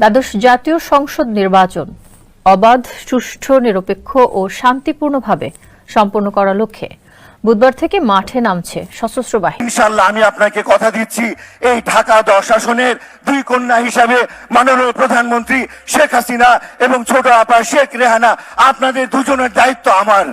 দ্বাদশ জাতীয় সংসদ নির্বাচন। অবাধ, সুষ্ঠু, নিরপেক্ষ ও শান্তিপূর্ণভাবে সম্পন্ন করার লক্ষ্যে বুধবার থেকে মাঠে নামছে সশস্ত্র বাহিনী। ইনশাল্লাহ আমি আপনাকে কথা দিচ্ছি, এই ঢাকা দশ আসনের দুই কন্যা হিসাবে মাননীয় প্রধানমন্ত্রী শেখ হাসিনা এবং ছোট আপা শেখ রেহানা, আপনাদের দুজনের দায়িত্ব আমার।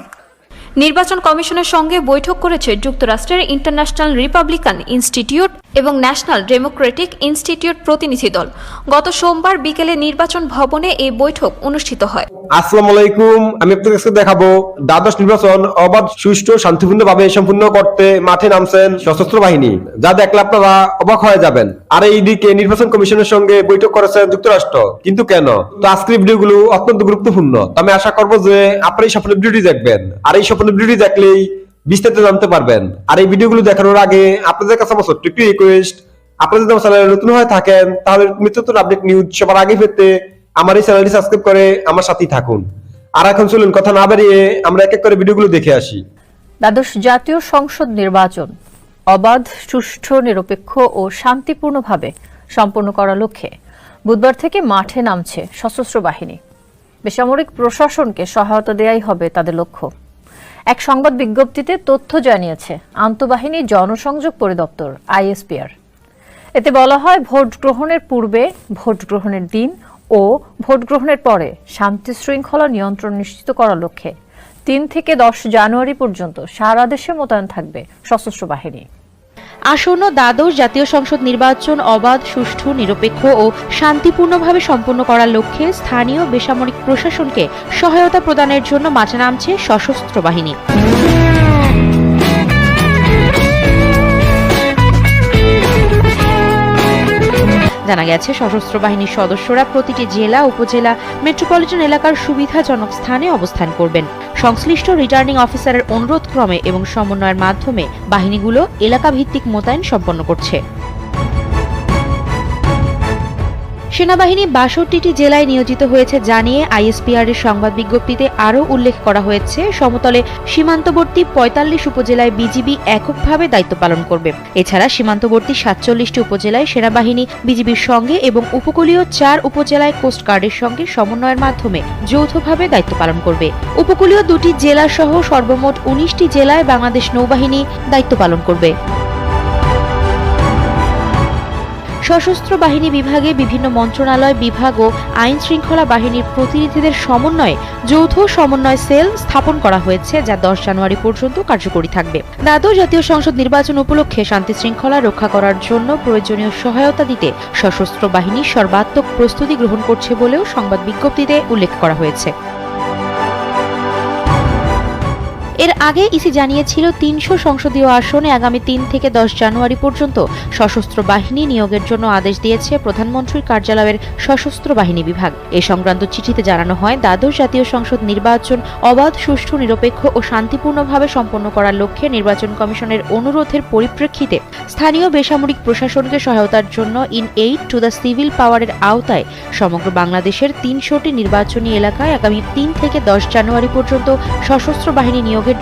নির্বাচন কমিশনের সঙ্গে বৈঠক করেছে যুক্তরাষ্ট্রের ইন্টারন্যাশনাল রিপাবলিকান ইনস্টিটিউট এবং ন্যাশনাল ডেমোক্রেটিক ইনস্টিটিউট প্রতিনিধি দল। গত সোমবার বিকেলে নির্বাচন ভবনে এই বৈঠক অনুষ্ঠিত হয়। আসসালামু আলাইকুম, আমি আপনাদের কাছে দেখাবো, দ্বাদশ নির্বাচন অবাধ, সুষ্ঠু, শান্তিপূর্ণভাবে সম্পূর্ণ করতে মাঠে নামছেন সশস্ত্র বাহিনী। যা দেখলে আপনারা অবাক হয়ে যাবেন। আর এইদিকে নির্বাচন কমিশনের সঙ্গে বৈঠক করেছেন যুক্তরাষ্ট্র। কিন্তু কেন? তো আজকের ভিডিওগুলো অত্যন্ত গুরুত্বপূর্ণ। আমি আশা করব যে আপনারা এই সম্পূর্ণ ভিডিওটি দেখবেন। আর এই সম্পূর্ণ ভিডিওটি দেখলেই বিস্তারিত জানতে পারবেন। আর এই ভিডিওগুলো দেখানোর আগে আপনাদের কাছে আমার ছোট্ট একটু রিকোয়েস্ট আপনারা যদি আমার চ্যানেলে নতুন হয়ে থাকেন, তাহলে নিত্য আপডেট নিউজ সবার আগে পেতে আমার এই চ্যানেলটি সাবস্ক্রাইব করে আমার সাথেই থাকুন। আর এখন চলুন, কথা না বাড়িয়ে আমরা এক এক করে ভিডিওগুলো দেখে আসি। দ্বাদশ জাতীয় সংসদ নির্বাচন। অবাধ, সুষ্ঠু, নিরপেক্ষ ও শান্তিপূর্ণভাবে সম্পন্ন করার লক্ষ্যে বুধবার থেকে মাঠে নামছে সশস্ত্র বাহিনী। বেসামরিক প্রশাসনকে সহায়তা দেয়াই হবে তাদের লক্ষ্য। এক সংবাদ বিজ্ঞপ্তিতে তথ্য জানিয়েছে আন্তঃবাহিনী জনসংযোগ পরিদপ্তর, আইএসপিআর। এতে বলা হয়, ভোট গ্রহণের পূর্বে, ভোট গ্রহণের দিন ও ভোট গ্রহণের পরে শান্তি শৃঙ্খলা নিয়ন্ত্রণ নিশ্চিত করার লক্ষ্যে তিন থেকে দশ জানুয়ারি পর্যন্ত সারা দেশে মোতায়েন থাকবে সশস্ত্র বাহিনী। আসন্ন দ্বাদশ জাতীয় সংসদ নির্বাচন অবাধ, সুষ্ঠু, নিরপেক্ষ ও শান্তিপূর্ণভাবে সম্পন্ন করার লক্ষ্যে স্থানীয় বেসামরিক প্রশাসনকে সহায়তা প্রদানের জন্য মাঠে নামছে সশস্ত্র বাহিনী। জানা গেছে, সশস্ত্র বাহিনীর সদস্যরা প্রতিটি জেলা, উপজেলা, মেট্রোপলিটন এলাকার সুবিধাজনক স্থানে অবস্থান করবেন। সংশ্লিষ্ট রিটার্নিং অফিসারের অনুরোধ ক্রমে এবং সমন্বয়ের মাধ্যমে বাহিনীগুলো এলাকাভিত্তিক মোতায়েন সম্পন্ন করছে। সেনাবাহিনী বাষট্টিটি জেলায় নিয়োজিত হয়েছে জানিয়ে আইএসপিআর এর সংবাদ বিজ্ঞপ্তিতে আরও উল্লেখ করা হয়েছে, সমতলে সীমান্তবর্তী পঁয়তাল্লিশ উপজেলায় বিজিবি এককভাবে দায়িত্ব পালন করবে। এছাড়া সীমান্তবর্তী সাতচল্লিশটি উপজেলায় সেনাবাহিনী, বিজিবির সঙ্গে এবং উপকূলীয় চার উপজেলায় কোস্টগার্ডের সঙ্গে সমন্বয়ের মাধ্যমে যৌথভাবে দায়িত্ব পালন করবে। উপকূলীয় দুটি জেলা সহ সর্বমোট উনিশটি জেলায় বাংলাদেশ নৌবাহিনী দায়িত্ব পালন করবে। সশস্ত্র বাহিনী বিভাগে বিভিন্ন মন্ত্রণালয়, বিভাগ ও আইন শৃঙ্খলা বাহিনীর প্রতিনিধিদের সমন্বয়ে যৌথ সমন্বয় সেল স্থাপন করা হয়েছে, যা দশ জানুয়ারি পর্যন্ত কার্যকরী থাকবে। দ্বাদশ জাতীয় সংসদ নির্বাচন উপলক্ষে শান্তি শৃঙ্খলা রক্ষা করার জন্য প্রয়োজনীয় সহায়তা দিতে সশস্ত্র বাহিনী সর্বাত্মক প্রস্তুতি গ্রহণ করছে বলেও সংবাদ বিজ্ঞপ্তিতে উল্লেখ করা হয়েছে। আগে ইসি জানিয়েছিল তিনশো সংসদীয় আসনে আগামী তিন থেকে দশ জানুয়ারি পর্যন্ত সশস্ত্র বাহিনী নিয়োগের জন্য আদেশ দিয়েছে প্রধানমন্ত্রীর কার্যালয়ের সশস্ত্র বাহিনী বিভাগ। এ সংক্রান্ত চিঠিতে জানানো হয়, দ্বাদশ জাতীয় সংসদ নির্বাচন অবাধ, সুষ্ঠু, নিরপেক্ষ ও শান্তিপূর্ণভাবে সম্পন্ন করার লক্ষ্যে নির্বাচন কমিশনের অনুরোধের পরিপ্রেক্ষিতে স্থানীয় বেসামরিক প্রশাসনকে সহায়তার জন্য in aid to the civil পাওয়ারের আওতায় সমগ্র বাংলাদেশের তিনশোটি নির্বাচনী এলাকায় আগামী তিন থেকে দশ জানুয়ারি পর্যন্ত সশস্ত্র বাহিনী নিয়োগের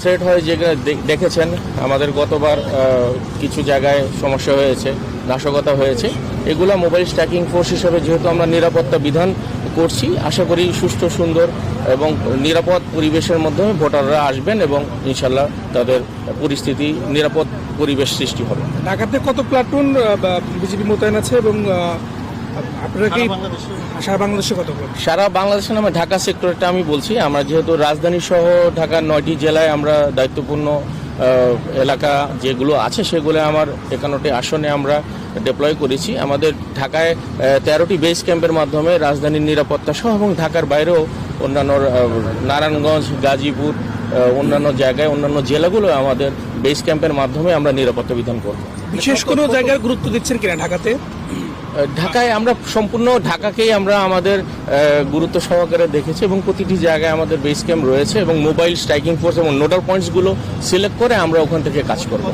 থ্রেট হয় যেগুলো দেখেছেন, আমাদের গতবার কিছু জায়গায় সমস্যা হয়েছে, নাশকতা হয়েছে। এগুলো মোবাইল স্ট্যাকিং ফোর্স হিসেবে যেহেতু আমরা নিরাপত্তা বিধান করছি, আশা করি সুস্থ সুন্দর এবং নিরাপদ পরিবেশের মাধ্যমে ভোটাররা আসবেন এবং ইনশাল্লাহ তাদের পরিস্থিতি, নিরাপদ পরিবেশ সৃষ্টি হবে। ঢাকাতে কত প্লাটুন বিজেপি মোতায়েন আছে এবং আপনারা কি সারা বাংলাদেশে? কত সারা বাংলাদেশের নামে ঢাকা সেক্টরটা আমি বলছি আমরা যেহেতু রাজধানী সহ ঢাকার নয়টি জেলায় আমরা দায়িত্বপূর্ণ এলাকা যেগুলো আছে সেগুলো আমার একান্নটি আসনে আমরা ডিপ্লয় করেছি। আমাদের ঢাকায় তেরোটি বেস ক্যাম্পের মাধ্যমে রাজধানীর নিরাপত্তা সহ এবং ঢাকার বাইরেও অন্যান্য নারায়ণগঞ্জ গাজীপুর অন্যান্য জায়গায় অন্যান্য জেলাগুলো আমাদের বেস ক্যাম্পের মাধ্যমে আমরা নিরাপত্তা বিধান করব। বিশেষ কোনো জায়গার গুরুত্ব দিচ্ছেন কিনা ঢাকাতে? ঢাকায় আমরা সম্পূর্ণ ঢাকাকেই আমরা আমাদের গুরুত্ব সহকারে দেখেছি এবং প্রতিটি জায়গায় আমাদের বেস ক্যাম্প রয়েছে এবং মোবাইল স্ট্রাইকিং ফোর্স এবং নোডাল পয়েন্টসগুলো সিলেক্ট করে আমরা ওখান থেকে কাজ করব।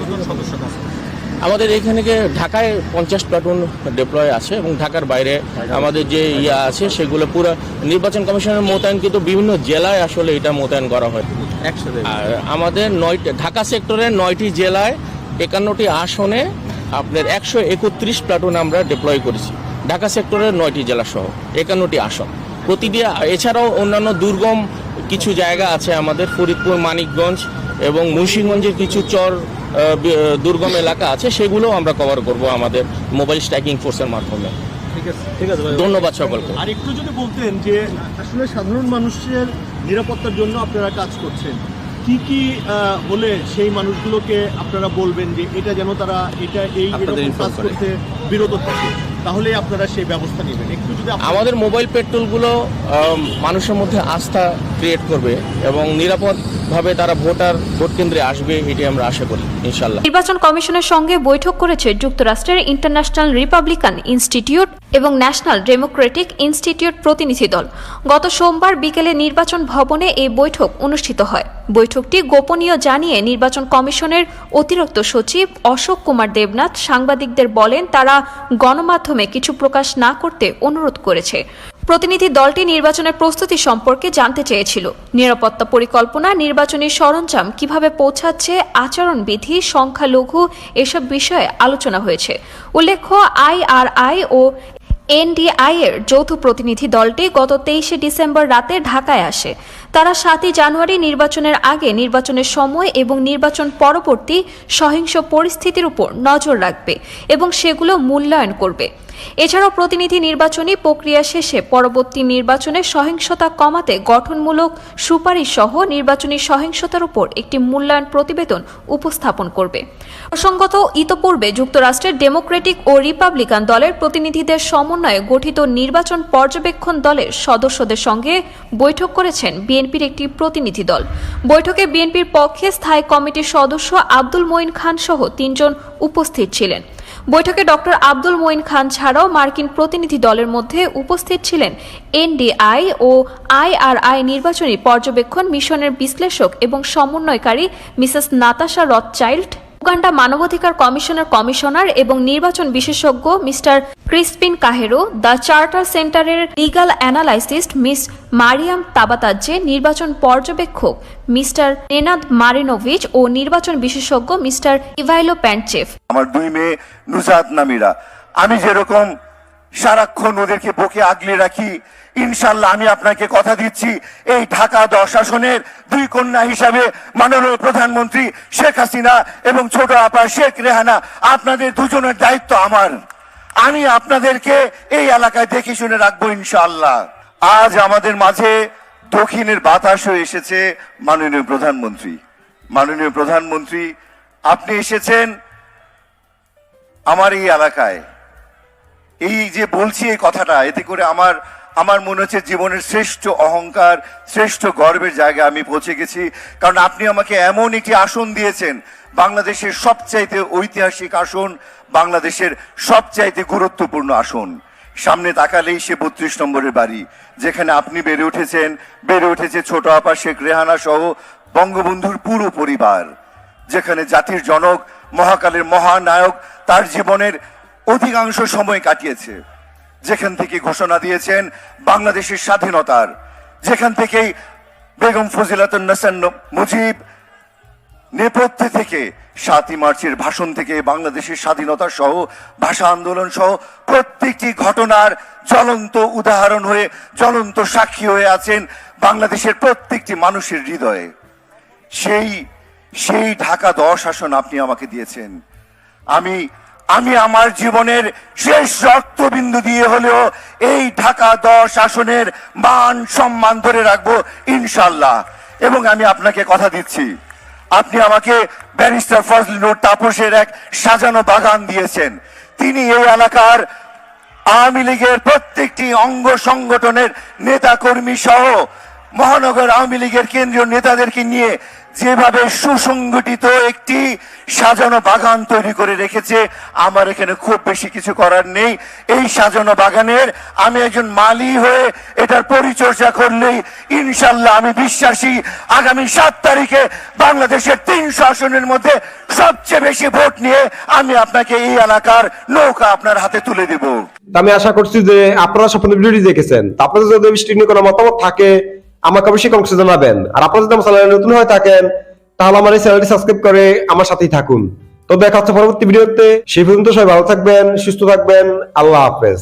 আমাদের এখানে ঢাকায় পঞ্চাশ প্লাটুন ডিপ্লয় আছে এবং ঢাকার বাইরে আমাদের যে ইয়া আছে সেগুলো পুরো নির্বাচন কমিশনের মোতায়েন কিন্তু বিভিন্ন জেলায় আসলে এটা মোতায়েন করা হয়। আর আমাদের নয়টি ঢাকা সেক্টরের নয়টি জেলায় একান্নটি আসনে আপনার একশো একত্রিশ প্লাটুন আমরা ডিপ্লয় করেছি। ঢাকা সেক্টরের নয়টি জেলা সহ একান্নটি আসন। প্রতিটি এছাড়াও অন্যান্য দুর্গম কিছু জায়গা আছে আমাদের ফরিদপুর মানিকগঞ্জ এবং মুন্সিগঞ্জের কিছু চর দুর্গম এলাকা আছে সেগুলোও আমরা কভার করব আমাদের মোবাইল স্ট্রাইকিং ফোর্সের মাধ্যমে। ঠিক আছে ঠিক আছে ধন্যবাদ সকলকে। আর একটু যদি বলতেন যে আসলে সাধারণ মানুষের নিরাপত্তার জন্য আপনারা কাজ করছেন কি কি হলে সেই মানুষগুলোকে আপনারা বলবেন যে এটা যেন তারা এটা এই কাজ করতে বিরত থাকে? তাহলে আপনারা সেই ব্যবস্থা নেবেন। একটু যদি আমাদের মোবাইল পেট্রোলগুলো মানুষের মধ্যে আস্থা ক্রিয়েট করবে এবং নিরাপদভাবে তারা ভোটার ভোট কেন্দ্রে আসবে এটি আমরা আশা করি ইনশাল্লাহ নির্বাচন কমিশনের সঙ্গে বৈঠক করেছে যুক্তরাষ্ট্রের ইন্টারন্যাশনাল রিপাবলিকান ইনস্টিটিউট এবং ন্যাশনাল ডেমোক্রেটিক ইনস্টিটিউট প্রতিনিধি দল। গত সোমবার বিকেলে নির্বাচন ভবনে এই বৈঠক অনুষ্ঠিত হয়। বৈঠকটি গোপনীয় জানিয়ে নির্বাচন কমিশনের অতিরিক্ত সচিব অশোক কুমার দেবনাথ সাংবাদিকদের বলেন তারা গণমাধ্যমে কিছু প্রকাশ না করতে অনুরোধ করেছে। প্রতিনিধি দলটি নির্বাচনের প্রস্তুতি সম্পর্কে জানতে চেয়েছিল। নিরাপত্তা পরিকল্পনা, নির্বাচনী সরঞ্জাম কীভাবে পৌঁছাচ্ছে, আচরণবিধি, সংখ্যালঘু এসব বিষয়ে আলোচনা হয়েছে। উল্লেখ্য আইআরআই ও এনডিআই এর যৌথ প্রতিনিধি দলটি গত তেইশে ডিসেম্বর রাতে ঢাকায় আসে। তারা সাতই জানুয়ারি নির্বাচনের আগে নির্বাচনের সময় এবং নির্বাচন পরবর্তী সহিংস পরিস্থিতির উপর নজর রাখবে এবং সেগুলো মূল্যায়ন করবে। এছাড়াও প্রতিনিধি নির্বাচনী প্রক্রিয়া শেষে পরবর্তী নির্বাচনে সহিংসতা কমাতে গঠনমূলক সুপারিশ সহ নির্বাচনী সহিংসতার উপর একটি মূল্যায়ন প্রতিবেদন উপস্থাপন করবে। প্রসঙ্গত, ইতোপূর্বে যুক্তরাষ্ট্রের ডেমোক্রেটিক ও রিপাবলিকান দলের প্রতিনিধিদের সমন্বয়ে গঠিত নির্বাচন পর্যবেক্ষণ দলের সদস্যদের সঙ্গে বৈঠক করেছেন বিএনপির একটি প্রতিনিধি দল। বৈঠকে বিএনপির পক্ষে স্থায়ী কমিটির সদস্য আব্দুল মঈন খান সহ তিনজন উপস্থিত ছিলেন। বৈঠকে ডক্টর আব্দুল মঈন খান ছাড়াও মার্কিন প্রতিনিধি দলের মধ্যে উপস্থিত ছিলেন এনডিআই ও আইআরআই নির্বাচনী পর্যবেক্ষণ মিশনের বিশ্লেষক এবং সমন্বয়কারী মিসেস নাতাশা রথচাইল্ড। উগান্ডা মানবাধিকার কমিশনের কমিশনার এবং নির্বাচন বিশেষজ্ঞ mister Crispin Kaheru, the Charter সেন্টারের লিগাল অ্যানালাইসিস্ট মিস মারিয়াম তাবাতাজ্জে, নির্বাচন পর্যবেক্ষক মিস্টার নেনাদ মারিনোভিচ ও নির্বাচন বিশেষজ্ঞ মিস্টার ইভাইলো প্যান্টচেফ। আমার দুই মেয়ে নুসাদ নামিরা। আমি যেরকম সারাক্ষণ ওদেরকে বুকে আগলে রাখি। ইনশাল্লাহ আমি আপনাকে কথা দিচ্ছি, এই ঢাকা দশ আসনের দুই কন্যা হিসাবে মাননীয় প্রধানমন্ত্রী শেখ হাসিনা এবং ছোট আপা শেখ রেহানা, আপনাদের দুজনের দায়িত্ব আমার। আমি আপনাদেরকে এই এলাকায় দেখে শুনে রাখব ইনশাল্লাহ আজ আমাদের মাঝে দক্ষিণের বাতাস হয়ে এসেছে মাননীয় প্রধানমন্ত্রী। মাননীয় প্রধানমন্ত্রী, আপনি এসেছেন আমার এই এলাকায়। এই যে বলছি এই কথাটা, এতে করে আমার আমার মনে হচ্ছে জীবনের শ্রেষ্ঠ অহংকার, শ্রেষ্ঠ গর্বের জায়গায় আমি পৌঁছে গেছি। কারণ আপনি আমাকে এমন একটি আসন দিয়েছেন, বাংলাদেশের সবচাইতে ঐতিহাসিক আসন, বাংলাদেশের সবচাইতে গুরুত্বপূর্ণ আসন। সামনে তাকালেই সে বত্রিশ নম্বরের বাড়ি, যেখানে আপনি বেড়ে উঠেছেন, বেড়ে উঠেছে ছোট আপা শেখ রেহানা সহ বঙ্গবন্ধুর পুরো পরিবার, যেখানে জাতির জনক, মহাকালের মহানায়ক, তার জীবনের অধিকাংশ সময় কাটিয়েছে। যেখান থেকে ঘোষণা দিয়েছেন বাংলাদেশের স্বাধীনতার, যেখান থেকেই বেগম ফজিলাতুন্নেসান মুজিব নেপথ্যে থেকে সাতই মার্চের ভাষণ থেকে বাংলাদেশের স্বাধীনতা সহ ভাষা আন্দোলন সহ প্রত্যেকটি ঘটনার জ্বলন্ত উদাহরণ হয়ে, জ্বলন্ত সাক্ষী হয়ে আছেন বাংলাদেশের প্রত্যেকটি মানুষের হৃদয়ে। সেই সেই ঢাকা দশ আসন আপনি আমাকে দিয়েছেন। আমি আমি আমার জীবনের শেষ রক্তবিন্দু দিয়ে হলেও এই ঢাকা দশ আসনের মান সম্মান ধরে রাখব ইনশাল্লাহ এবং আমি আপনাকে কথা দিচ্ছি, আপনি আমাকে ব্যারিস্টার ফজল নুর তাপসের এক সাজানো বাগান দিয়েছেন। তিনি এই এলাকার আওয়ামী লীগের প্রত্যেকটি অঙ্গ সংগঠনের নেতা কর্মী সহ মহানগর আওয়ামী লীগের কেন্দ্রীয় নেতাদেরকে নিয়ে যেভাবে সুসংগঠিত একটি সাজানো বাগান তৈরি করে রেখেছে, আমার এখানে খুব বেশি কিছু করার নেই। এই সাজানো বাগানের আমি একজন মালি হয়ে এটার পরিচর্যা করলেই ইনশাল্লাহ আমি বিশ্বাসী, আগামী সাত তারিখে বাংলাদেশের তিনশো আসনের মধ্যে সবচেয়ে বেশি ভোট নিয়ে আমি আপনাকে এই এলাকার নৌকা আপনার হাতে তুলে দেব। আমি আশা করছি যে আপনারা সম্পূর্ণ ভিডিওটি দেখেছেন। আপনাদের যদি নিয়ে কোনো মতামত থাকে আমাকে অবশ্যই কমেন্টে জানাবেন। আর আপনারা যদি আমার চ্যানেলে নতুন হয়ে থাকেন, তাহলে আমার এই চ্যানেলটি সাবস্ক্রাইব করে আমার সাথেই থাকুন। তো দেখা হচ্ছে পরবর্তী ভিডিওতে। সেই পর্যন্ত সবাই ভালো থাকবেন, সুস্থ থাকবেন। আল্লাহ হাফেজ।